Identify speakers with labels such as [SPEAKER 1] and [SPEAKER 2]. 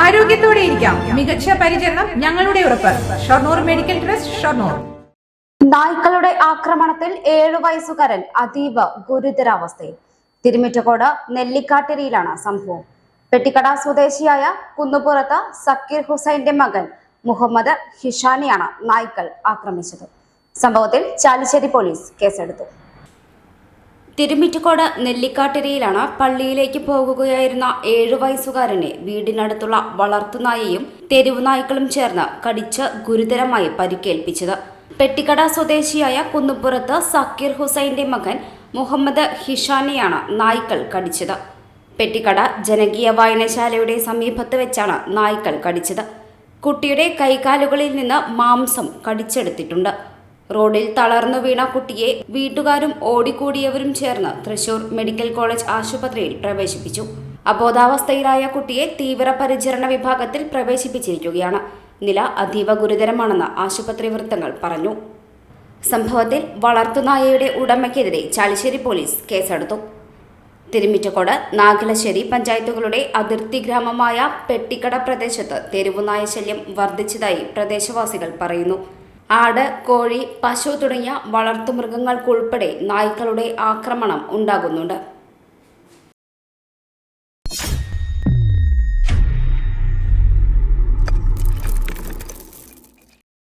[SPEAKER 1] ആരോഗ്യത്തോടെ ഇരിക്കാം. മികച്ച പരിചരണം ഞങ്ങളുടെ ഉറപ്പ്. Shoranur medical trust Shoranur.
[SPEAKER 2] നായ്ക്കളുടെ ആക്രമണത്തിൽ ഏഴു വയസ്സുകാരൻ അതീവ ഗുരുതരാവസ്ഥയിൽ. തിരുമിറ്റക്കോട് നെല്ലിക്കാട്ടിരിയിലാണ് സംഭവം. പെട്ടിക്കട സ്വദേശിയായ കുന്നുപുറത്ത് സക്കീർ ഹുസൈന്റെ മകൻ മുഹമ്മദ് ഹിഷാനെയാണ് നായ്ക്കൾ ആക്രമിച്ചത്. സംഭവത്തിൽ ചാലിശ്ശേരി പോലീസ് കേസെടുത്തു. തിരുമിറ്റക്കോട് നെല്ലിക്കാട്ടിരയിലാണ് പള്ളിയിലേക്ക് പോകുകയായിരുന്ന ഏഴു വയസ്സുകാരനെ വീടിനടുത്തുള്ള വളർത്തുനായയും തെരുവു നായ്ക്കളും ചേർന്ന് കടിച്ച് ഗുരുതരമായി പരിക്കേൽപ്പിച്ചത്. പെട്ടിക്കട സ്വദേശിയായ കുന്നുപുറത്ത് സക്കീർ ഹുസൈന്റെ മകൻ മുഹമ്മദ് ഹിഷാനെയാണ് നായ്ക്കൾ കടിച്ചത്. പെട്ടിക്കട ജനകീയ വായനശാലയുടെ സമീപത്ത് വെച്ചാണ് നായ്ക്കൾ കടിച്ചത്. കുട്ടിയുടെ കൈകാലുകളിൽ നിന്ന് മാംസം കടിച്ചെടുത്തിട്ടുണ്ട്. റോഡിൽ തളർന്നു വീണ കുട്ടിയെ വീട്ടുകാരും ഓടിക്കൂടിയവരും ചേർന്ന് തൃശൂർ മെഡിക്കൽ കോളേജ് ആശുപത്രിയിൽ പ്രവേശിപ്പിച്ചു. അബോധാവസ്ഥയിലായ കുട്ടിയെ തീവ്രപരിചരണ വിഭാഗത്തിൽ പ്രവേശിപ്പിച്ചിരിക്കുകയാണ്. നില അതീവ ഗുരുതരമാണെന്ന് ആശുപത്രി വൃത്തങ്ങൾ പറഞ്ഞു. സംഭവത്തിൽ വളർത്തുനായയുടെ ഉടമയ്ക്കെതിരെ ചാലിശ്ശേരി പോലീസ് കേസെടുത്തു. തിരുമിറ്റക്കോട് നാഗലശ്ശേരി പഞ്ചായത്തുകളുടെ അതിർത്തി ഗ്രാമമായ പെട്ടിക്കട പ്രദേശത്ത് തെരുവുനായ ശല്യം വർദ്ധിച്ചതായി പ്രദേശവാസികൾ പറയുന്നു. ആട് കോഴി പശു തുടങ്ങിയ വളർത്തുമൃഗങ്ങൾക്കുൾപ്പെടെ നായ്ക്കളുടെ ആക്രമണം ഉണ്ടാകുന്നുണ്ട്.